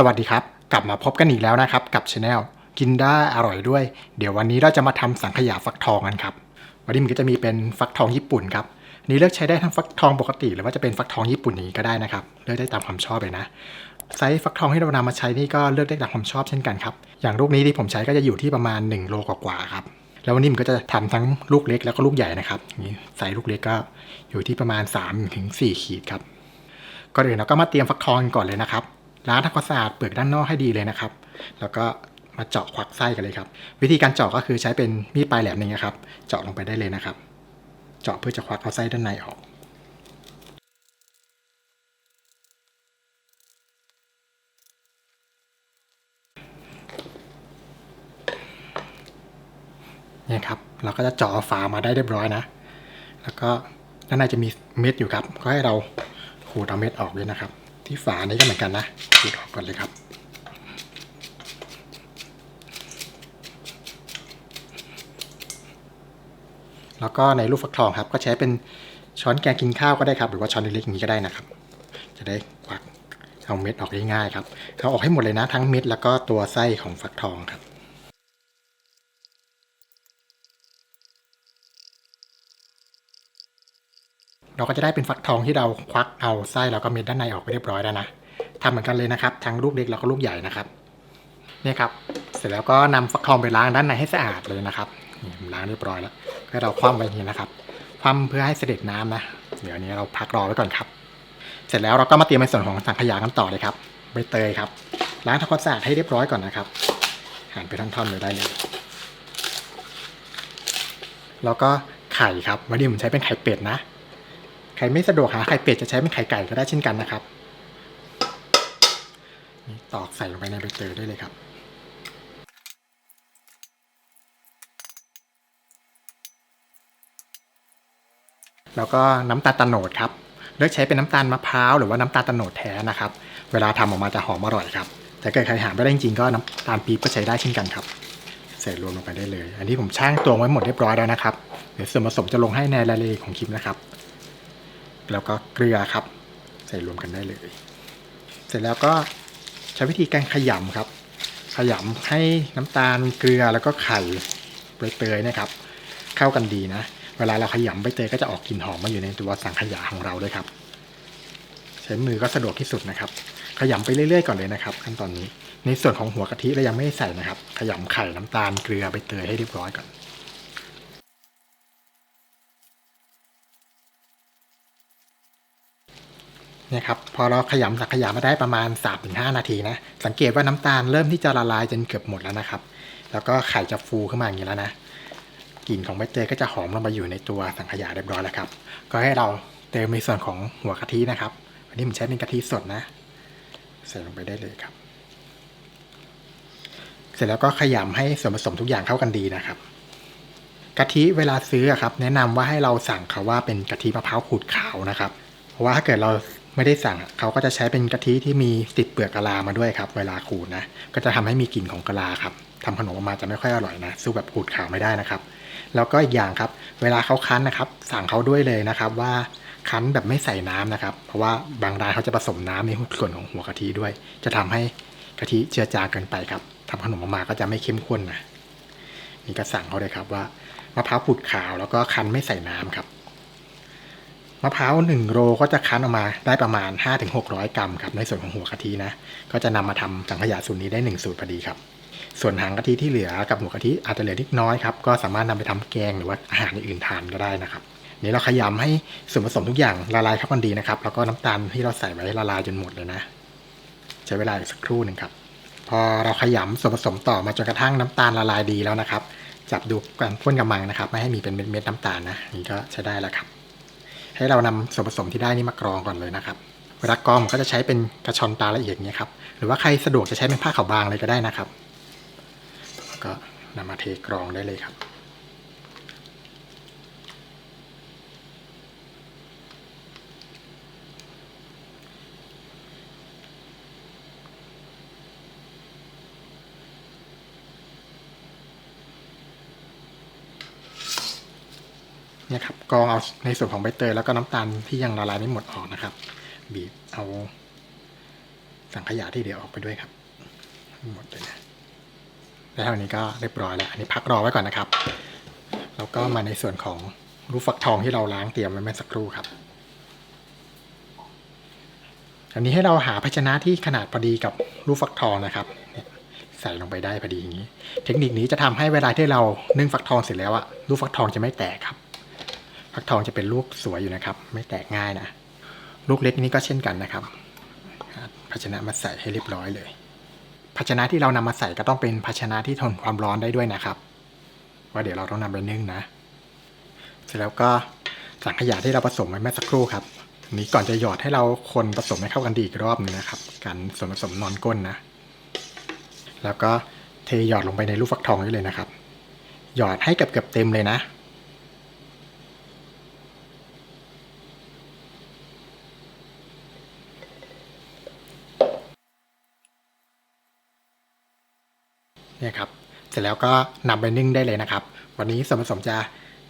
สวัสดีครับ กลับมาพบกันอีกแล้วนะครับ กับช anel กินได้อร่อยด้วย เดี๋ยววันนี้เราจะมาทำสังขยาฟักทองกันครับ วันนี้มันก็จะมีเป็นฟักทองญี่ปุ่นครับนี้เลือกใช้ได้ทั้งฟักทองปกติ หรือว่าจะเป็นฟักทองญี่ปุ่นนี้ก็ได้นะครับ เลือกได้ตามความชอบเลยนะไซส์ฟักทองที่เรานำมาใช้นี่ก็เลือกได้ตามความชอบเช่นกันครับ อย่างลูกนี้ที่ผมใช้ก็จะอยู่ที่ประมาณ1โลกว่าๆครับ แล้ววันนี้มันก็จะทำทั้งลูกเล็กแล้วก็ลูกใหญ่นะครับนี่ไซส์ลูกเล็กก็อยู่ที่ประมาณ3-4ขีดครับก่อนอื่นเราก็มาเตรียมฟักทองก่อนเลยนะครับ ล้างทำความสะอาดเปลือกด้านนอกให้ดีเลยนะครับ แล้วก็มาเจาะควักไส้กันเลยครับ วิธีการเจาะก็คือใช้เป็นมีดปลายแหลมนี่นะครับ เจาะลงไปได้เลยนะครับ เจาะเพื่อจะควักเอาไส้ด้านในออกเนี่ยครับ เราก็จะเจาะฝามาได้เรียบร้อยนะ แล้วก็ด้านในจะมีเม็ดอยู่ครับ ก็ให้เราขูดเอาเม็ดออกด้วยนะครับ ที่ฝานี้ก็เหมือนกันนะดูดออกก่อนเลยครับ แล้วก็ในลูกฟักทองครับ ก็ใช้เป็นช้อนแกงกินข้าวก็ได้ครับ หรือว่าช้อนเล็กๆอย่างนี้ก็ได้นะครับ จะได้ควักเอาเม็ดออกได้ง่ายครับเอาออกให้หมดเลยนะทั้งเม็ดแล้วก็ตัวไส้ของฟักทองครับ เราก็จะได้เป็นฟักทองที่เราควักเอาไส้แล้วก็เม็ดด้านในออกไปเรียบร้อยแล้วนะทำเหมือนกันเลยนะครับ ทั้งลูกเล็กแล้วก็ลูกใหญ่นะครับเนี่ยครับ เสร็จแล้วก็นำฟักทองไปล้างด้านในให้สะอาดเลยนะครับนี่ล้างเรียบร้อยแล้วก็เราคว่ำไว้อย่างนี้นะครับคว่ำเพื่อให้เสด็จน้ำนะ เดี๋ยวนี้เราพักรอไว้ก่อนครับ เสร็จแล้วเราก็มาเตรียมในส่วนของสังขยากันต่อเลยครับใบเตยครับ ล้างทำความสะอาดให้เรียบร้อยก่อนนะครับ หั่นไปท่อนๆเลยได้เลยแล้วก็ไข่ครับวันนี้ผมใช้เป็นไข่เป็ดนะ ใครไม่สะดวกหาไข่เป็ดจะใช้เป็นไข่ไก่ก็ได้เช่นกันนะครับนี่ตอกใส่ลงไปในใบเตยได้เลยครับแล้วก็น้ำตาลตะโนดครับ เลือกใช้เป็นน้ำตาลมะพร้าวหรือว่าน้ำตาลตะโนดแท้นะครับ เวลาทำออกมาจะหอมอร่อยครับ แต่เกิดใครหาไม่ได้จริงๆก็น้ำตาลปี๊บก็ใช้ได้เช่นกันครับ ใส่รวมลงไปได้เลย อันนี้ผมช่างตวงไว้หมดเรียบร้อยแล้วนะครับ เดี๋ยวส่วนผสมจะลงให้ในรายละเอียดของคลิปนะครับ แล้วก็เกลือครับ ใส่รวมกันได้เลย เสร็จแล้วก็ใช้วิธีการขยำครับ ขยำให้น้ำตาลเกลือแล้วก็ไข่ใบเตยนะครับ เข้ากันดีนะ เวลาเราขยำใบเตยก็จะออกกลิ่นหอมมาอยู่ในตัวสังขยาของเราเลยครับใช้มือก็สะดวกที่สุดนะครับ ขยำไปเรื่อยๆก่อนเลยนะครับ ขั้นตอนนี้ในส่วนของหัวกะทิเรายังไม่ได้ใส่นะครับ ขยำไข่น้ำตาลเกลือใบเตยให้เรียบร้อยก่อน เนี่ยครับพอเราขยำสักขยำมาได้ประมาณ 3-5 นาทีนะ สังเกตว่าน้ำตาลเริ่มที่จะละลายจนเกือบหมดแล้วนะครับ แล้วก็ไข่จะฟูขึ้นมาอย่างนี้แล้วนะกลิ่นของใบเตยก็จะหอมลงมาอยู่ในตัวสังขยาเรียบร้อยแล้วครับ ก็ให้เราเติมในส่วนของหัวกะทินะครับอันนี้ผมใช้เป็นกะทิสดนะ ใส่ลงไปได้เลยครับ เสร็จแล้วก็ขยำให้ส่วนผสมทุกอย่างเข้ากันดีนะครับกะทิเวลาซื้อครับ แนะนำว่าให้เราสั่งเขาว่าเป็นกะทิมะพร้าวขูดขาวนะครับ เพราะว่าถ้าเกิดเรา ไม่ได้สั่งเขาก็จะใช้เป็นกะทิที่มีติดเปลือกกะลามาด้วยครับ เวลาขูดนะ ก็จะทำให้มีกลิ่นของกะลาครับทำขนมออกมาจะไม่ค่อยอร่อยนะสู้แบบขูดขาวไม่ได้นะครับ แล้วก็อีกอย่างครับ เวลาเขาคั้นนะครับ สั่งเขาด้วยเลยนะครับว่าคั้นแบบไม่ใส่น้ำนะครับ เพราะว่าบางร้านเขาจะผสมน้ำในส่วนของหัวกะทิด้วย จะทำให้กะทิเจือจางเกินไปครับทำขนมออกมาก็จะไม่เข้มข้นนะนี่ก็สั่งเขาเลยครับว่ามะพร้าวขูดขาวแล้วก็คั้นไม่ใส่น้ำครับ มะพร้าว1โลก็จะคั้นออกมาได้ประมาณ 5-600 กรัมครับในส่วนของหัวกะทินะ ก็จะนำมาทำสังขยาสูตรนี้ได้ 1 สูตรพอดีครับ ส่วนหางกะทิที่เหลือกับหัวกะทิอาจจะเหลือนิดน้อยครับ ก็สามารถนำไปทำแกงหรือว่าอาหารอื่นทานก็ได้นะครับนี่เราขยำให้ส่วนผสมทุกอย่างละลายเข้ากันดีนะครับ แล้วก็น้ำตาลที่เราใส่ไว้ละลายจนหมดเลยนะ ใช้เวลาอีกสักครู่หนึ่งครับ พอเราขยำส่วนผสมต่อมาจนกระทั่งน้ำตาลละลายดีแล้วนะครับ จับดูกันพ่นกำมังนะครับ ไม่ให้มีเป็นเม็ดๆน้ำตาลนะนี่ก็ใช้ได้แล้วครับ ให้เรานำส่วนผสมที่ได้นี่มากรองก่อนเลยนะครับเวลากรองผมก็จะใช้เป็นกระชอนตาละเอียดเนี้ยครับหรือว่าใครสะดวกจะใช้เป็นผ้าขาวบางเลยก็ได้นะครับ ก็นำมาเทกรองได้เลยครับ เนี่ยครับกรองเอาในส่วนของใบเตยแล้วก็น้ำตาลที่ยังละลายไม่หมดออกนะครับ บีบเอาสังขยาที่เหลือออกไปด้วยครับ หมดเลยนะแล้วเท่านี้ก็เรียบร้อยแล้วอันนี้พักรอไว้ก่อนนะครับ แล้วก็มาในส่วนของลูฟักทองที่เราล้างเตรียมไว้เมื่อสักครู่ครับอันนี้ให้เราหาภาชนะที่ขนาดพอดีกับลูฟักทองนะครับใส่ลงไปได้พอดีอย่างนี้ เทคนิคนี้จะทำให้เวลาที่เรานึ่งฟักทองเสร็จแล้วอะลูกฟักทองจะไม่แตกครับ ฟักทองจะเป็นลูกสวยอยู่นะครับ ไม่แตกง่ายนะ ลูกเล็กนี้ก็เช่นกันนะครับ ภาชนะมาใส่ให้เรียบร้อยเลย ภาชนะที่เรานำมาใส่ก็ต้องเป็นภาชนะที่ทนความร้อนได้ด้วยนะครับ ว่าเดี๋ยวเราต้องนำไปนึ่งนะ เสร็จแล้วก็สังขยาที่เราผสมไว้เมื่อสักครู่ครับนี้ก่อนจะหยอดให้เราคนผสมให้เข้ากันดีอีกรอบนึงนะครับการส่วนผสมนอนก้นนะ แล้วก็เทหยอดลงไปในลูกฟักทองได้เลยนะครับ หยอดให้เกือบเกือบเต็มเลยนะ เนี่ยครับ เสร็จแล้วก็นำไปนึ่งได้เลยนะครับ วันนี้ส่วนผสมจะ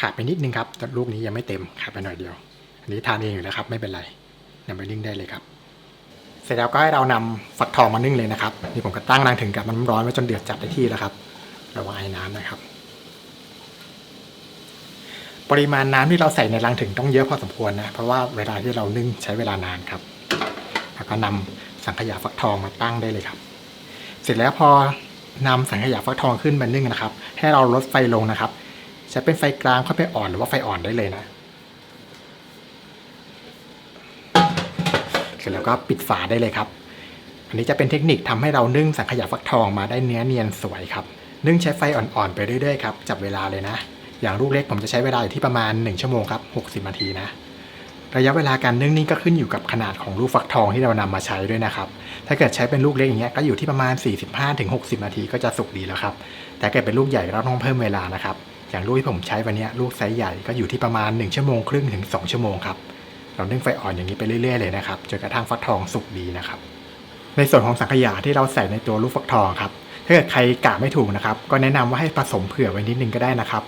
ขาดไปนิดนึงครับแต่ลูกนี้ยังไม่เต็มขาดไปหน่อยเดียว อันนี้ทานเองอยู่แล้วครับ ไม่เป็นไรนำไปนึ่งได้เลยครับ เสร็จแล้วก็ให้เรานำฟักทองมานึ่งเลยนะครับนี่ผมก็ตั้งนางถึงกับน้ำร้อนไว้จนเดือดจัดได้ที่แล้วครับระวังไอ้น้ำนะครับ ปริมาณน้ำที่เราใส่ในรังถึงต้องเยอะพอสมควรนะเพราะว่าเวลาที่เรานึ่งใช้เวลานานครับแล้วก็นำสังขยาฟักทองมาตั้งได้เลยครับ เสร็จแล้วพอ นำสังขยาฟักทองขึ้นมานึ่งนะครับ ให้เราลดไฟลงนะครับ จะเป็นไฟกลางค่อยไปอ่อนหรือว่าไฟอ่อนได้เลยนะเสร็จแล้วก็ปิดฝาได้เลยครับ อันนี้จะเป็นเทคนิคทำให้เรานึ่งสังขยาฟักทองมาได้เนื้อเนียนสวยครับ นึ่งใช้ไฟอ่อนๆไปเรื่อยๆครับ จับเวลาเลยนะ อย่างลูกเล็กผมจะใช้เวลาอยู่ที่ประมาณ 1 ชั่วโมงครับ60นาทีนะ ระยะเวลาการนึ่งนี่ก็ขึ้นอยู่กับขนาดของลูกฟักทองที่เรานำมาใช้ด้วยนะครับ ถ้าเกิดใช้เป็นลูกเล็กอย่างเงี้ยก็อยู่ที่ประมาณ 45-60 นาทีก็จะสุกดีแล้วครับ แต่เกิดเป็นลูกใหญ่เราต้องเพิ่มเวลานะครับ อย่างลูกที่ผมใช้วันนี้ลูกไซส์ใหญ่ก็อยู่ที่ประมาณ 1 ชั่วโมงครึ่งถึง 2 ชั่วโมงครับ เรานึ่งไฟอ่อนอย่างนี้ไปเรื่อยๆเลยนะครับจนกระทั่งฟักทองสุกดีนะครับ ในส่วนของสังขยาที่เราใส่ในตัวลูกฟักทองครับถ้าเกิดใครกะไม่ถูกนะครับ ก็แนะนำว่าให้ผสมเผื่อไว้นิดนึงก็ได้นะครับ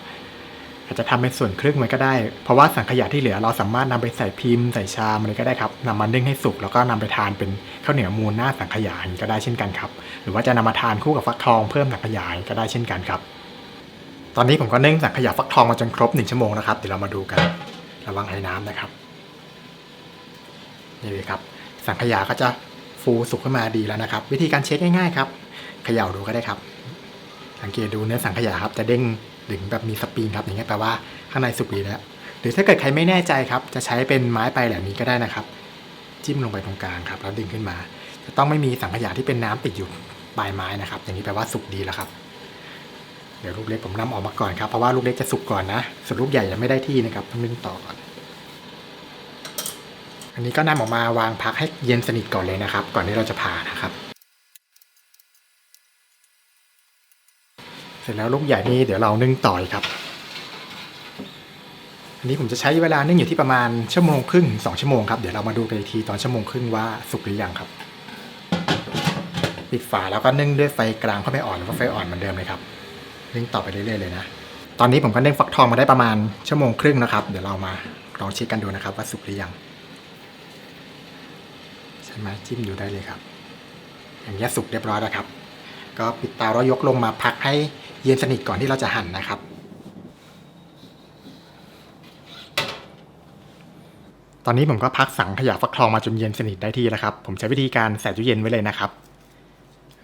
อาจจะทำเป็นส่วนครึ่งไว้ก็ได้ เพราะว่าสังขยาที่เหลือเราสามารถนำไปใส่พิมพ์ใส่ชามอะไรก็ได้ครับนำมานึ่งให้สุกแล้วก็นำไปทานเป็นข้าวเหนียวมูนหน้าสังขยาอินก็ได้เช่นกันครับ หรือว่าจะนำมาทานคู่กับฟักทองเพิ่มสังขยายก็ได้เช่นกันครับ ตอนนี้ผมก็นึ่งสังขยาฟักทองมาจนครบหนึ่งชั่วโมงนะครับเดี๋ยวเรามาดูกัน ระวังไอ้น้ำนะครับนี่เลยครับ สังขยาก็จะฟูสุกขึ้นมาดีแล้วนะครับ วิธีการเช็คง่ายๆครับเขย่าดูก็ได้ครับ สังเกตดูเนื้อสังขยาครับจะเด้ง ดึงแบบมีสปริงครับอย่างเงี้ยแปลว่าข้างในสุกดีแล้ว หรือถ้าเกิดใครไม่แน่ใจครับ จะใช้เป็นไม้ไปแหลมนี้ก็ได้นะครับ จิ้มลงไปตรงกลางครับ แล้วดึงขึ้นมา จะต้องไม่มีสังขยาที่เป็นน้ำติดอยู่ปลายไม้นะครับ อย่างนี้แปลว่าสุกดีแล้วครับ เดี๋ยวลูกเล็กผมนำออกมาก่อนครับเพราะว่าลูกเล็กจะสุกก่อนนะส่วนลูกใหญ่ยังไม่ได้ที่นะครับต้องนึ่งต่อก่อนอันนี้ก็นำออกมาวางพักให้เย็นสนิทก่อนเลยนะครับ ก่อนที่เราจะผ่านะครับ เสร็จแล้วลูกใหญ่นี้เดี๋ยวเรานึ่งต่ออีกครับ อันนี้ผมจะใช้เวลานึ่งอยู่ที่ประมาณชั่วโมงครึ่งถึงสองชั่วโมงครับ เดี๋ยวเรามาดูกันอีกทีตอนชั่วโมงครึ่งว่าสุกหรือยังครับ ปิดฝาแล้วก็นึ่งด้วยไฟกลางก็ไม่อ่อนหรือว่าไฟอ่อนเหมือนเดิมเลยครับ นึ่งต่อไปเรื่อยๆเลยนะ ตอนนี้ผมก็นึ่งฟักทองมาได้ประมาณชั่วโมงครึ่งนะครับ เดี๋ยวเรามาลองเช็คกันดูนะครับ ว่าสุกหรือยังใช่ไหมจิ้มดูได้เลยครับ อย่างนี้สุกเรียบร้อยแล้วครับ ก็ปิดเตาแล้วยกลงมาพักให้ เย็นสนิทก่อนที่เราจะหั่นนะครับ ตอนนี้ผมก็พักสังขยาฟักทองมาจนเย็นสนิทได้ที่แล้วครับ ผมใช้วิธีการใส่ตู้เย็นไว้เลยนะครับ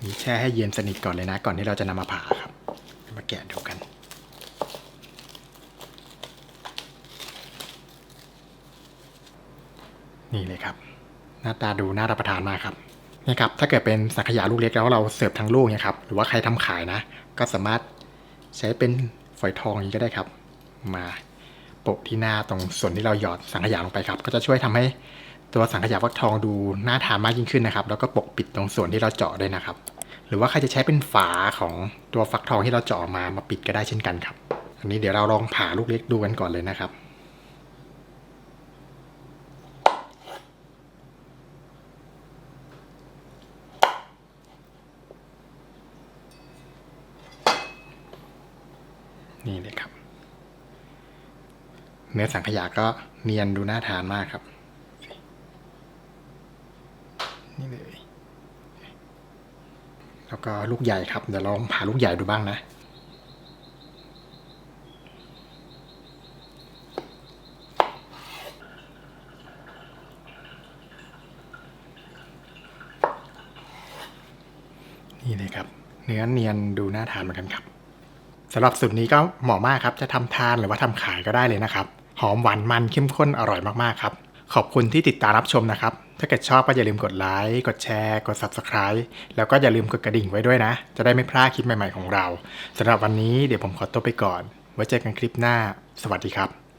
นนี้แช่ให้เย็นสนิทก่อนเลยนะ ก่อนที่เราจะนำมาผ่าครับ มาแกะดูกันนี่เลยครับ หน้าตาดูน่ารับประทานมากครับนี่ครับถ้าเกิดเป็นสังขยาลูกเล็กแล้วเราเสิร์ฟทั้งลูกเนี่ยครับหรือว่าใครทำขายนะ ก็สามารถใช้เป็นฝอยทองอย่างนี้ก็ได้ครับ มาโปะที่หน้าตรงส่วนที่เราหยอดสังขยาลงไปครับ ก็จะช่วยทำให้ตัวสังขยาฟักทองดูน่าทานมากยิ่งขึ้นนะครับ แล้วก็ปกปิดตรงส่วนที่เราเจาะด้วยนะครับ หรือว่าใครจะใช้เป็นฝาของตัวฟักทองที่เราเจาะมามาปิดก็ได้เช่นกันครับ อันนี้เดี๋ยวเราลองผ่าลูกเล็กดูกันก่อนเลยนะครับ นี่เลยครับ เนื้อสังขยาก็เนียนดูน่าทานมากครับ นี่เลย แล้วก็ลูกใหญ่ครับ เดี๋ยวลองผ่าลูกใหญ่ดูบ้างนะนี่เลยครับ เนื้อเนียนดูน่าทานเหมือนกันครับ สำหรับสูตรนี้ก็เหมาะมากครับ จะทำทานหรือว่าทำขายก็ได้เลยนะครับ หอมหวานมันเข้มข้นอร่อยมากๆครับ ขอบคุณที่ติดตามรับชมนะครับ ถ้าเกิดชอบก็อย่าลืมกดไลค์ กดแชร์ กด Subscribe แล้วก็อย่าลืมกดกระดิ่งไว้ด้วยนะ จะได้ไม่พลาดคลิปใหม่ๆของเราสำหรับวันนี้เดี๋ยวผมขอตัวไปก่อน ไว้เจอกันคลิปหน้า สวัสดีครับ